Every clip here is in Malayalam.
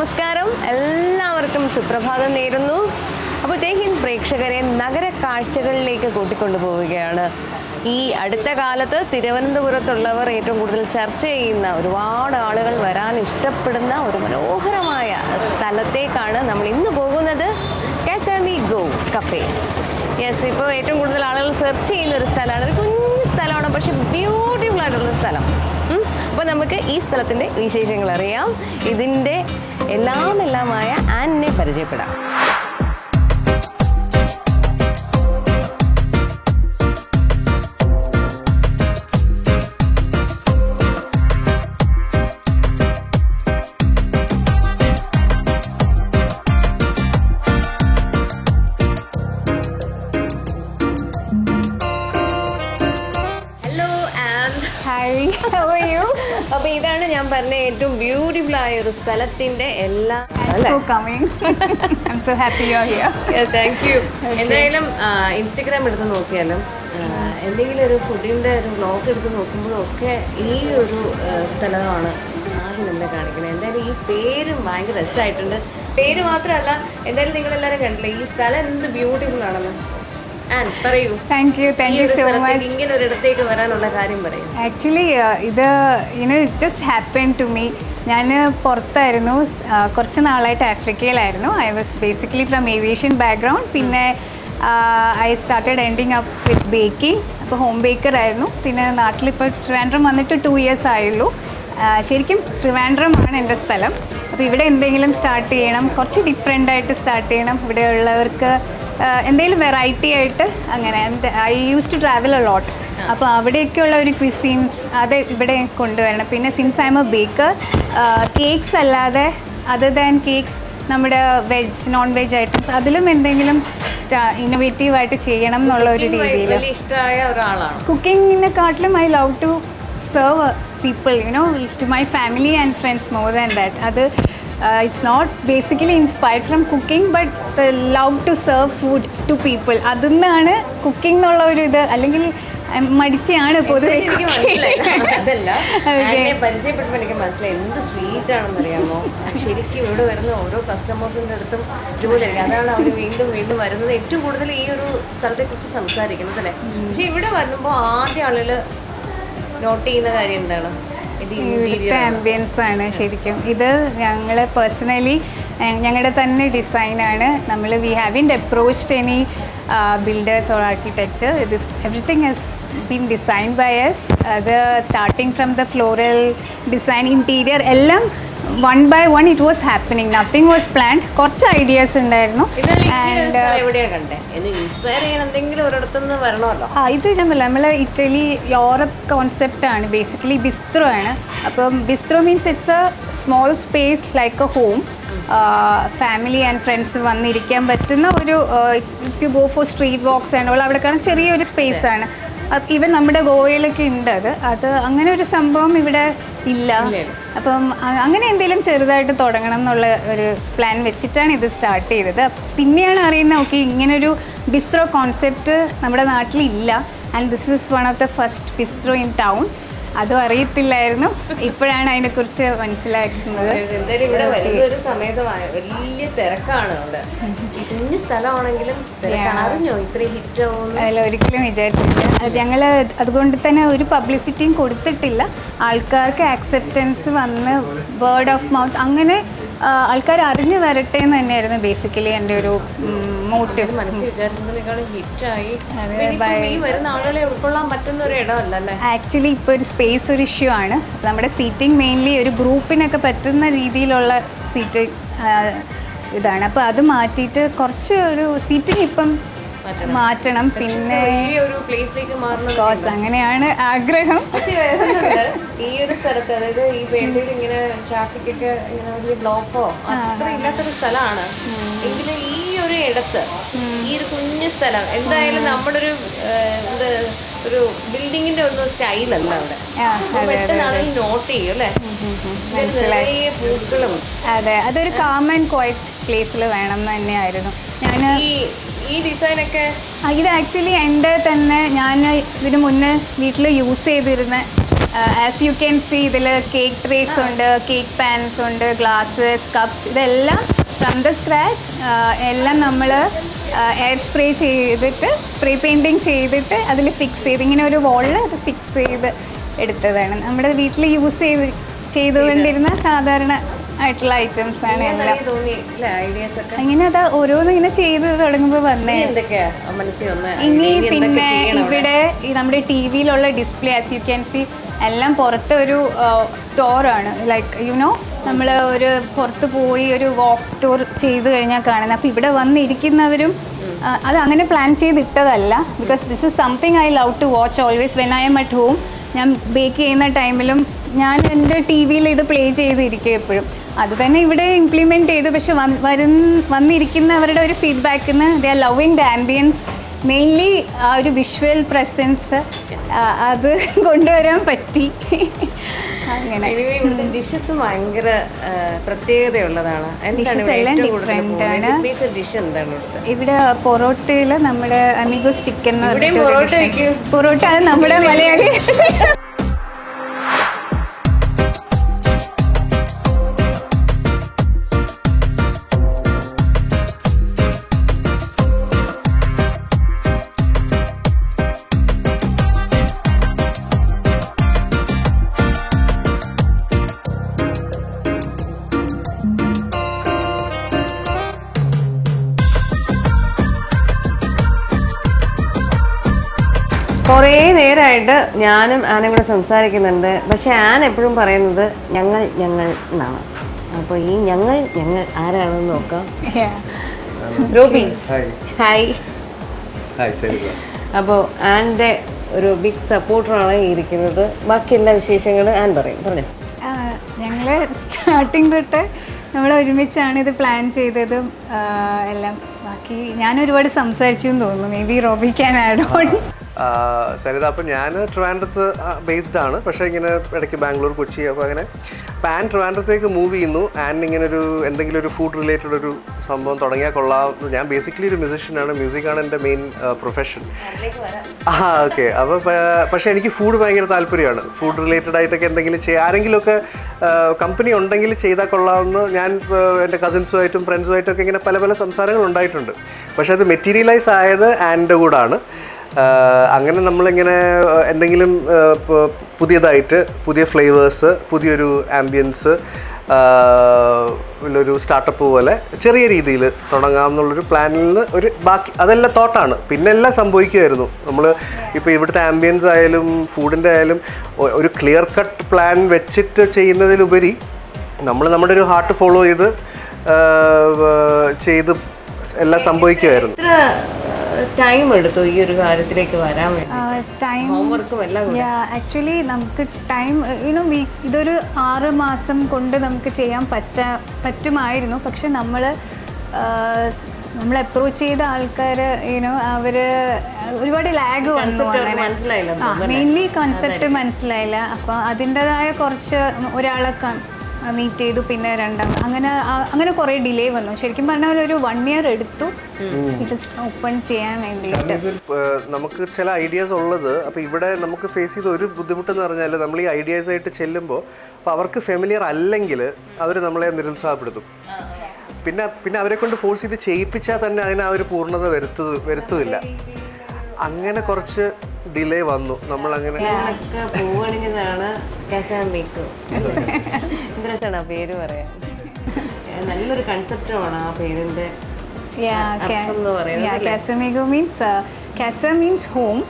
നമസ്കാരം. എല്ലാവർക്കും സുപ്രഭാതം നേരുന്നു. അപ്പോൾ ജയ് ഹിന്ദ് പ്രേക്ഷകരെ നഗര കാഴ്ചകളിലേക്ക് കൂട്ടിക്കൊണ്ടുപോവുകയാണ്. ഈ അടുത്ത കാലത്ത് തിരുവനന്തപുരത്തുള്ളവർ ഏറ്റവും കൂടുതൽ ചർച്ച ചെയ്യുന്ന ഒരുപാട് ആളുകൾ വരാൻ ഇഷ്ടപ്പെടുന്ന ഒരു മനോഹരമായ സ്ഥലത്തേക്കാണ് നമ്മൾ ഇന്ന് പോകുന്നത്. കാസാമി ഗോ കഫേ. യെസ് ഇപ്പോൾ ഏറ്റവും കൂടുതൽ ആളുകൾ സെർച്ച് ചെയ്യുന്ന ഒരു സ്ഥലമാണ്. ഒരു കുഞ്ഞു സ്ഥലമാണ് പക്ഷെ ബ്യൂട്ടിഫുൾ ആയിട്ടുള്ള സ്ഥലം. അപ്പോൾ നമുക്ക് ഈ സ്ഥലത്തിന്റെ വിശേഷങ്ങൾ അറിയാം. ഇതിന്റെ എല്ലാം എല്ലാമായ ആനിനെ പരിചയപ്പെടാം. Happy സ്ഥലത്തിന്റെ എല്ലാ താങ്ക് യു എന്തായാലും ഇൻസ്റ്റഗ്രാം എടുത്ത് നോക്കിയാലും എന്തെങ്കിലും ഒരു ഫുഡിന്റെ ഒരു ബ്ലോഗ് എടുത്ത് നോക്കുമ്പോഴൊക്കെ ഈ ഒരു സ്ഥലമാണ് ആദ്യം നമ്മളെ കാണിക്കുന്നത് എന്തായാലും ഈ പേരും ഭയങ്കര രസമായിട്ടുണ്ട്. പേര് മാത്രമല്ല എന്തായാലും നിങ്ങളെല്ലാവരും കണ്ടില്ലേ ഈ സ്ഥലം എന്ത് ബ്യൂട്ടിഫുൾ ആണെന്ന്. പറയൂ. ഇങ്ങനെ ഒരിടത്തേക്ക് വരാനുള്ള കാര്യം പറയൂ. ആക്ച്വലി ഇത് you know just happen to me ഞാൻ പുറത്തായിരുന്നു കുറച്ച് നാളായിട്ട് ആഫ്രിക്കയിലായിരുന്നു. I was basically from aviation background പിന്നെ I started ending up with baking അപ്പോൾ ഹോം ബേക്കർ ആയിരുന്നു. പിന്നെ നാട്ടിലിപ്പോൾ ട്രിവാൻഡ്രം വന്നിട്ട് ടു ഇയേഴ്സ് ആയുള്ളൂ. ശരിക്കും ശരിക്കും ട്രിവാൻഡ്രമാണ് എന്റെ സ്ഥലം. അപ്പോൾ ഇവിടെ എന്തെങ്കിലും സ്റ്റാർട്ട് ചെയ്യണം കുറച്ച് ഡിഫറെന്റ് ആയിട്ട് സ്റ്റാർട്ട് ചെയ്യണം. ഇവിടെ ഉള്ളവർക്ക് ആ, എന്തെങ്കിലും വെറൈറ്റി ആയിട്ട് അങ്ങനെ I use to travel a lot അപ്പോൾ അവിടെയൊക്കെയുള്ള ഒരു ക്വിസീൻസ് അത് ഇവിടെ കൊണ്ടുവരണം. പിന്നെ since I'm a baker cakes അല്ലാതെ അതർ ദാൻ കേക്ക്സ് നമ്മുടെ വെജ് നോൺ വെജ് ഐറ്റംസ് അതിലും എന്തെങ്കിലും ഇന്നോവേറ്റീവ് ആയിട്ട് ചെയ്യണം എന്നുള്ള ഒരു രീതിയിൽ കുക്കിങ്ങിനെക്കാട്ടിലും I love to serve people you know to my family and friends more than that അത് it's not basically inspired from cooking but love to serve food to people അതിൽ നിന്നാണ് കുക്കിംഗ് എന്നുള്ള ഒരു ഇത്. അല്ലെങ്കിൽ മടിച്ചാണ് പൊതുവെ എനിക്ക് മനസ്സിലായി. അതല്ല പരിചയപ്പെട്ടപ്പോൾ എനിക്ക് മനസ്സിലായി. എന്ത് സ്വീറ്റ് ആണെന്ന് അറിയാമോ ശരിക്കും ഇവിടെ വരുന്ന ഓരോ കസ്റ്റമേഴ്സിന്റെ അടുത്തും ഇതുപോലെ എനിക്ക് അതാണ് അവർ വീണ്ടും വീണ്ടും വരുന്നത്. ഏറ്റവും കൂടുതൽ ഈ ഒരു സ്ഥലത്തെ കുറിച്ച് സംസാരിക്കുന്നത് അല്ലേ? പക്ഷെ ഇവിടെ വരുമ്പോൾ ആദ്യ ആളുകൾ നോട്ട് ചെയ്യുന്ന കാര്യം എന്താണ്? ഇവിടുത്തെ ആംബിയൻസ് ആണ്. ശരിക്കും. ഇത് ഞങ്ങൾ പേഴ്സണലി ഞങ്ങളുടെ തന്നെ ഡിസൈനാണ് നമ്മൾ we have having approached any builders or architecture this everything has been design by us അത് starting from the floral design interior എല്ലാം one by one it was happening nothing was planned കുറച്ച് ഐഡിയാസ് ഉണ്ടായിരുന്നു. ആൻഡ് എവിടെയാ കണ്ടേ? എന്ന് ഇൻസ്പയർ ചെയ്യാൻ എന്തെങ്കിലും ഒരിടത്തുനിന്ന് വരണമല്ലോ. ആ ഇത് നമ്മൾ നമ്മൾ ഇറ്റലി യൂറോപ്പ് കോൺസെപ്റ്റ് ആണ്. ബേസിക്കലി ബിസ്ത്രോ ആണ്. അപ്പം bistro means it's a small space like a home family and friends വന്നിരിക്കാൻ പറ്റുന്ന ഒരു if you go for street walks and all അവിടെ കാണാൻ ചെറിയൊരു സ്പേസ് ആണ്. ഈവൻ നമ്മുടെ ഗോവയിലൊക്കെ ഉണ്ട് അത്. അത് അങ്ങനെ ഒരു സംഭവം ഇവിടെ ഇല്ല. അപ്പം അങ്ങനെ എന്തെങ്കിലും ചെറുതായിട്ട് തുടങ്ങണം എന്നുള്ള ഒരു പ്ലാൻ വെച്ചിട്ടാണ് ഇത് സ്റ്റാർട്ട് ചെയ്തത്. പിന്നെയാണ് അറിയുന്നത് ഓക്കെ ഇങ്ങനൊരു ബിസ്ത്രോ കോൺസെപ്റ്റ് നമ്മുടെ നാട്ടിൽ ഇല്ല and this is one of the first bistro in town അതും അറിയത്തില്ലായിരുന്നു. ഇപ്പോഴാണ് അതിനെ കുറിച്ച് മനസ്സിലാക്കുന്നത് എന്തായാലും ഇവിടെ ഒരു സമയത്ത് വലിയ തിരക്കാണ് ഇവിടെ കുഞ്ഞു സ്ഥലമാണെങ്കിലും അറിഞ്ഞോ ഇത്രയും ഹിറ്റ് ഒരിക്കലും വിചാരിച്ചില്ല ഞങ്ങൾ അതുകൊണ്ട് തന്നെ ഒരു പബ്ലിസിറ്റിയും കൊടുത്തിട്ടില്ല. ആൾക്കാർക്ക് ആക്സെപ്റ്റൻസ് വന്ന് വേർഡ് ഓഫ് മൗത്ത് അങ്ങനെ ആൾക്കാർ അറിഞ്ഞു വരട്ടെ എന്ന് തന്നെയായിരുന്നു ബേസിക്കലി എന്റെ ഒരു മോട്ടീവ് ആക്ച്വലി ഇപ്പോൾ ഒരു സ്പേസ് ഒരു ഇഷ്യൂ ആണ്. നമ്മുടെ സീറ്റിംഗ് മെയിൻലി ഒരു ഗ്രൂപ്പിനൊക്കെ പറ്റുന്ന രീതിയിലുള്ള സീറ്റ് ഇതാണ്. അപ്പോൾ അത് മാറ്റിയിട്ട് കുറച്ച് ഒരു സീറ്റിംഗ് ഇപ്പം മാറ്റണം. പിന്നെ ഒരു പ്ലേസിലേക്ക് മാറണം അങ്ങനെയാണ് ആഗ്രഹം. ഈ ഒരു സ്ഥലത്ത് അതായത് ഈ വേണ്ടിയിൽ ഇങ്ങനെ ട്രാഫിക് ഒക്കെ ഇങ്ങനെ വലിയ ബ്ലോക്കോ അത്ര ഇല്ലാത്തൊരു സ്ഥലമാണ്. എങ്കിലും ഈ ഒരു ഇടത്ത് ഈ ഒരു കുഞ്ഞു സ്ഥലം എന്തായാലും നമ്മുടെ ഒരു എന്ത് ഒരു ബിൽഡിങ്ങിന്റെ ഒന്നും സ്റ്റൈലല്ല അവിടെ. അപ്പൊ നോട്ട് ചെയ്യും അല്ലേ? നിറയെ പൂക്കളും. അതെ അതൊരു കാമൻ ക്വയറ്റ് പ്ലേസിൽ വേണം എന്ന് തന്നെയായിരുന്നു. ഞാൻ ഈ ഈ ഡിസൈൻ ഒക്കെ ഇത് ആക്ച്വലി എന്റെ തന്നെ ഞാൻ ഇതിന് മുന്നേ വീട്ടിൽ യൂസ് ചെയ്തിരുന്ന ആസ് യു ക്യാൻ സി ഇതിൽ കേക്ക് ട്രേസ് ഉണ്ട് കേക്ക് പാൻസ് ഉണ്ട് ഗ്ലാസ്സസ് കപ്സ് ഇതെല്ലാം ഫ്രം ദ സ്ക്രാച്ച് എല്ലാം നമ്മൾ എയർ സ്പ്രേ ചെയ്തിട്ട് സ്പ്രേ പെയിന്റിങ് ചെയ്തിട്ട് അതിൽ ഫിക്സ് ചെയ്ത് ഇങ്ങനെ ഒരു വോളിൽ അത് ഫിക്സ് ചെയ്ത് എടുത്തതാണ്. നമ്മുടെ വീട്ടിൽ യൂസ് ചെയ്ത് ചെയ്തുകൊണ്ടിരുന്ന സാധാരണ ആയിട്ടുള്ള ഐറ്റംസ് ആണ് എല്ലാം. അങ്ങനെ അത് ഓരോന്നും ഇങ്ങനെ ചെയ്ത് തുടങ്ങുമ്പോൾ വന്നേ. ഇനി പിന്നെ? ഇവിടെ ഈ നമ്മുടെ T വിയിലുള്ള display as you can see എല്ലാം പുറത്തെ ഒരു ടോറാണ് ലൈക്ക് യു നോ നമ്മൾ ഒരു പുറത്ത് പോയി ഒരു വാക്ക് ടൂർ ചെയ്ത് കഴിഞ്ഞാൽ കാണുന്നത്. അപ്പോൾ ഇവിടെ വന്നിരിക്കുന്നവരും അത് അങ്ങനെ plan ചെയ്തിട്ടതല്ല. Because this is something I love to watch always when I am at home ഞാൻ ബേക്ക് ചെയ്യുന്ന ടൈമിലും ഞാൻ എന്റെ ടി വിയിൽ ഇത് പ്ലേ ചെയ്തിരിക്കും എപ്പോഴും. അത് തന്നെ ഇവിടെ ഇംപ്ലിമെന്റ് ചെയ്തു. പക്ഷെ വന്നിരിക്കുന്നവരുടെ ഒരു ഫീഡ്ബാക്കിൽ നിന്ന് they are loving the ambience mainly ആ ഒരു വിഷ്വൽ പ്രസൻസ് അത് കൊണ്ടുവരാൻ പറ്റി. അങ്ങനെ. ഡിഷസ് ഭയങ്കര പ്രത്യേകതയുള്ളതാണ്. ഇവിടെ പൊറോട്ടയിൽ നമ്മുടെ അമിഗോസ് ചിക്കൻ പൊറോട്ട. പൊറോട്ട നമ്മുടെ മലയാളി കുറേ നേരമായിട്ട് ഞാനും ആനും കൂടെ സംസാരിക്കുന്നുണ്ട്. പക്ഷെ ആൻ എപ്പോഴും പറയുന്നത് ഞങ്ങൾ ഞങ്ങൾ എന്നാണ്. അപ്പോൾ ഈ ഞങ്ങൾ ഞങ്ങൾ ആരാണെന്ന് നോക്കാം. Roby. Hi hi hi Saritha അപ്പോൾ ആന്റെ ഒരു ബിഗ് സപ്പോർട്ടറാണ് ഈ ഇരിക്കുന്നത്. ബാക്കി എല്ലാ വിശേഷങ്ങളും ആൻ പറയും. പറഞ്ഞു. ഞങ്ങൾ ഞങ്ങൾ സ്റ്റാർട്ടിങ് തൊട്ട് നമ്മൾ ഒരുമിച്ചാണ് ഇത് പ്ലാൻ ചെയ്തതും എല്ലാം. ബാക്കി ഞാൻ ഒരുപാട് സംസാരിച്ചു എന്ന് തോന്നുന്നു. Maybe Roby can add on Saritha അപ്പം ഞാൻ ട്രിവാൻഡ്രത്ത് ബേസ്ഡ് ആണ്. പക്ഷേ ഇങ്ങനെ ഇടയ്ക്ക് ബാംഗ്ലൂർ കൊച്ചി അപ്പോൾ അങ്ങനെ. പാൻ ട്രിവാൻഡ്രത്തേക്ക് മൂവ് ചെയ്യുന്നു. ആൻഡ് ഇങ്ങനെ ഒരു എന്തെങ്കിലും ഒരു ഫുഡ് റിലേറ്റഡ് ഒരു സംഭവം തുടങ്ങിയാൽ കൊള്ളാം. ഞാൻ ബേസിക്കലി ഒരു മ്യൂസിഷ്യനാണ് മ്യൂസിക്കാണ് എന്റെ മെയിൻ പ്രൊഫഷൻ ആ ഓക്കെ അപ്പോൾ പക്ഷേ എനിക്ക് ഫുഡ് ഭയങ്കര താല്പര്യമാണ്. ഫുഡ് റിലേറ്റഡ് ആയിട്ടൊക്കെ എന്തെങ്കിലും ചെയ്യുക ആരെങ്കിലുമൊക്കെ കമ്പനി ഉണ്ടെങ്കിൽ ചെയ്താൽ കൊള്ളാമെന്ന് ഞാൻ എന്റെ കസിൻസുമായിട്ടും ഫ്രണ്ട്സുമായിട്ടും ഒക്കെ ഇങ്ങനെ പല പല സംസാരങ്ങൾ ഉണ്ടായിട്ടുണ്ട്. പക്ഷേ അത് മെറ്റീരിയലൈസ് ആയത് ആൻഡ് കൂടാണ്. അങ്ങനെ നമ്മളിങ്ങനെ എന്തെങ്കിലും പുതിയതായിട്ട് പുതിയ ഫ്ലേവേഴ്സ് പുതിയൊരു ആംബിയൻസ് ഒരു സ്റ്റാർട്ടപ്പ് പോലെ ചെറിയ രീതിയിൽ തുടങ്ങാമെന്നുള്ളൊരു പ്ലാനിൽ നിന്ന് ഒരു ബാക്കി അതെല്ലാം തോട്ടാണ് പിന്നെ എല്ലാം സംഭവിക്കുമായിരുന്നു നമ്മൾ ഇപ്പോൾ ഇവിടുത്തെ ആംബിയൻസ് ആയാലും ഫുഡിന്റെ ആയാലും ഒരു ക്ലിയർ കട്ട് പ്ലാൻ വെച്ചിട്ട് ചെയ്യുന്നതിലുപരി നമ്മൾ നമ്മുടെ ഒരു ഹാർട്ട് ഫോളോ ചെയ്ത് ചെയ്ത് എല്ലാം സംഭവിക്കുമായിരുന്നു ടൈം എടുത്തു ഈ ഒരു കാര്യത്തിലേക്ക് വരാൻ വേണ്ടി. ഹോംവർക്കും എല്ലാം. ആക്ച്വലി നമുക്ക് ടൈം യുനോ ഇതൊരു ആറ് മാസം കൊണ്ട് നമുക്ക് ചെയ്യാൻ പറ്റ പറ്റുമായിരുന്നു. പക്ഷെ നമ്മൾ നമ്മൾ അപ്രോച്ച് ചെയ്ത ആൾക്കാർ യുനോ അവർ ഒരുപാട് ലാഗ് വന്നു മനസ്സിലായില്ല മെയിൻലി കൺസെപ്റ്റ് മനസ്സിലായില്ല. അപ്പോൾ അതിന്റെതായ കുറച്ച് ഒരാളെ മീറ്റ് ചെയ്തു പിന്നെ രണ്ടാം അങ്ങനെ അങ്ങനെ കുറേ ഡിലേ വന്നു. ശരിക്കും പറഞ്ഞാൽ ഒരു വൺ ഇയർ എടുത്തു. ഇത് ഓപ്പൺ ചെയ്യാൻ വേണ്ടിയിട്ട്. നമുക്ക് ചില ഐഡിയാസ് ഉള്ളത് അപ്പോൾ ഇവിടെ നമുക്ക് ഫേസ് ചെയ്ത ഒരു ബുദ്ധിമുട്ട് എന്ന് പറഞ്ഞാൽ നമ്മൾ ഈ ഐഡിയാസ് ആയിട്ട് ചെല്ലുമ്പോൾ അപ്പോൾ അവർക്ക് ഫെമിലിയർ അല്ലെങ്കിൽ അവർ നമ്മളെ നിരുത്സാഹപ്പെടുത്തും. പിന്നെ പിന്നെ അവരെ കൊണ്ട് ഫോഴ്സ് ചെയ്ത് ചെയ്യിപ്പിച്ചാൽ തന്നെ അതിന് ആ ഒരു പൂർണത വരുത്തു വരുത്തുമില്ല അങ്ങനെ കുറച്ച് ഡിലേ വന്നു. നമ്മൾ അങ്ങനെ ആ പേര് പറയാൻ. ഏ, നല്ലൊരു കൺസെപ്റ്റാണ് ആ പേരിന്റെ ca- മീൻസ് പറയുന്നത് yeah, Casamigo means uh, friends means home,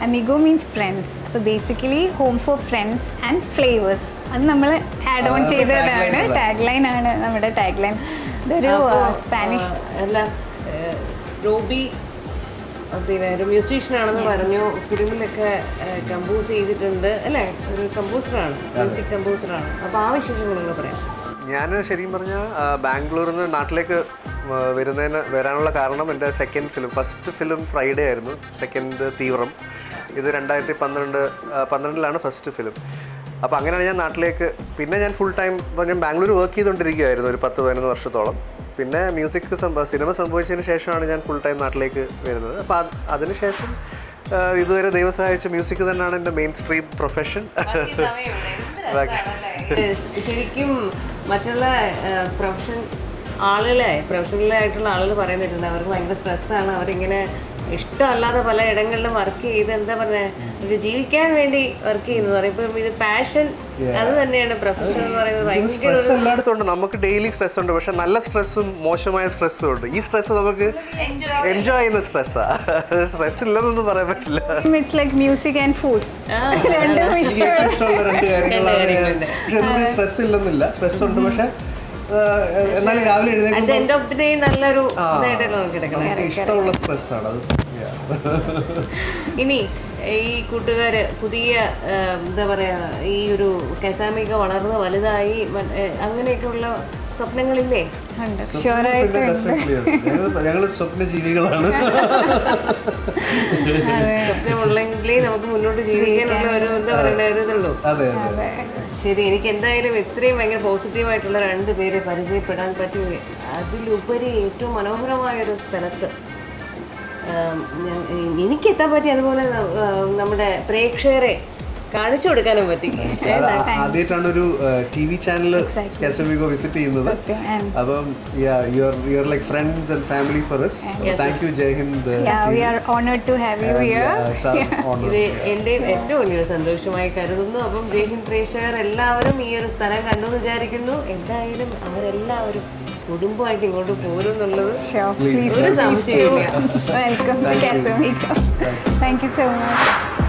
Amigo means friends. So basically home for friends and flavors. അത് നമ്മൾ ആഡ് ഓൺ ചെയ്തതാണ്. ടാഗ് ലൈൻ ആണ് നമ്മുടെ ടാഗ് ലൈൻ ഇതൊരു സ്പാനിഷ് അല്ല റോബി പിന്നെ ഒരു മ്യൂസീഷ്യൻ ആണെന്ന് പറഞ്ഞു. ഫിലിമിലൊക്കെ കമ്പോസ് ചെയ്തിട്ടുണ്ട്. അല്ലേ? ഒരു കമ്പോസറാണ് മ്യൂസിക് കമ്പോസറാണ് അപ്പോൾ ആ വിശേഷങ്ങളൊക്കെ പറയാം. ഞാൻ ശരിക്കും പറഞ്ഞാൽ ബാംഗ്ലൂരിൽ നിന്ന് നാട്ടിലേക്ക് വരുന്നതിന് വരാനുള്ള കാരണം എന്റെ second film first film Friday ആയിരുന്നു. സെക്കൻഡ് തീവ്രം. ഇത് രണ്ടായിരത്തി പന്ത്രണ്ട് പന്ത്രണ്ടിലാണ് ഫസ്റ്റ് ഫിലിം അപ്പോൾ അങ്ങനെയാണ് ഞാൻ നാട്ടിലേക്ക് പിന്നെ ഞാൻ ഫുൾ ടൈം ഇപ്പോൾ ഞാൻ ബാംഗ്ലൂർ വർക്ക് ചെയ്തുകൊണ്ടിരിക്കുകയായിരുന്നു ഒരു പത്ത് പതിനൊന്ന് വർഷത്തോളം. പിന്നെ മ്യൂസിക് സംഭവം സിനിമ സംഭവിച്ചതിന് ശേഷമാണ് ഞാൻ ഫുൾ ടൈം നാട്ടിലേക്ക് വരുന്നത്. അപ്പോൾ അത് അതിന് ശേഷം ആഹ് ഇതുവരെ ദൈവം സഹായിച്ച മ്യൂസിക് തന്നെയാണ് എന്റെ മെയിൻ സ്ട്രീം പ്രൊഫഷൻ ശരിക്കും മറ്റുള്ള പ്രൊഫഷൻ ആളുകളെ പ്രൊഫഷണലായിട്ടുള്ള ആളുകൾ പറയുന്നിട്ടുണ്ട് അവർക്ക് ഭയങ്കര സ്ട്രെസ്സാണ് അവരിങ്ങനെ ഇഷ്ടമല്ലാതെ പല ഇടങ്ങളിലും വർക്ക് ചെയ്ത് എന്താ പറയുക ഒരു ജീവിക്കാൻ വേണ്ടി വർക്ക് ചെയ്യുന്നത് പറയും. ഇപ്പം ഇത് പാഷൻ അത് തന്നെയാണ് പ്രൊഫഷൻ എന്ന് പറയുന്നത്. സ്ട്രെസ് എല്ലായിടത്തും ഉണ്ട് നമുക്ക് ഡെയിലി സ്ട്രെസ് ഉണ്ട്. പക്ഷെ നല്ല സ്ട്രെസ്സും മോശമായ സ്ട്രെസ്സും ഉണ്ട്. ഈ സ്ട്രെസ് നമുക്ക് എൻജോയ് ചെയ്യുന്ന സ്ട്രെസ്സാണ് സ്ട്രെസ് ഇല്ലെന്നൊന്നും പറയാൻ പറ്റില്ല. It's like music and food രണ്ടും എനിക്ക് ഇഷ്ടം. ഇഷ്ടമുള്ള രണ്ട് കാര്യങ്ങളാണ്. കാര്യങ്ങളുണ്ട്. പക്ഷെ നമുക്ക് സ്ട്രെസ് ഇല്ലെന്നില്ല. സ്ട്രെസ് ഉണ്ട്. പക്ഷെ എന്നാലും രാവിലെ എഴുന്നേൽക്കുമ്പോൾ എൻഡ് ഓഫ് ദി ഡേ നല്ലൊരു ഇഷ്ടമുള്ള അത്. ഇനി ഈ കൂട്ടുകാര് പുതിയ എന്താ പറയാ ഈ ഒരു കസാമിക വളർന്ന് വലുതായി അങ്ങനെയൊക്കെ ഉള്ള അങ്ങനെയൊക്കെയുള്ള സ്വപ്നങ്ങളില്ലേ? സ്വപ്നം. ഞങ്ങൾ- ജീവികളാണ്. സ്വപ്നമുള്ളെങ്കിലേ നമുക്ക് മുന്നോട്ട് ജീവിക്കാനുള്ള ഒരു എന്താ പറയണ്ട ഒരു ഇതുള്ളൂ. അതെ. അതെ. ശരി എനിക്ക് എന്തായാലും ഇത്രയും ഭയങ്കര പോസിറ്റീവായിട്ടുള്ള രണ്ട് പേരെ പരിചയപ്പെടാൻ പറ്റി. അതിലുപരി ഏറ്റവും മനോഹരമായ ഒരു സ്ഥലത്ത് എനിക്ക് എത്താൻ പറ്റി അതുപോലെ നമ്മുടെ പ്രേക്ഷകരെ കാണിച്ചു കൊടുക്കാനും പറ്റി. ആദ്യമായിട്ടാണ് ഒരു T V channel Casamigo visit ചെയ്യുന്നത്. അപ്പം you are like friends and family for us. Thank you Jai Hind Yeah, we are honored to have you ഇത് എന്റെ ഏറ്റവും വലിയൊരു സന്തോഷമായി കരുതുന്നു. അപ്പം ജയ്ഹിന്ദ് പ്രേക്ഷകർ എല്ലാവരും ഈ ഒരു സ്ഥലം കണ്ടു എന്ന് വിചാരിക്കുന്നു. എന്തായാലും അവരെല്ലാവരും കുടുംബമായിട്ട് ഇങ്ങോട്ട് പോരും എന്നുള്ളത്. ഒരു സംശയമില്ല welcome to Casamico. Thank so much.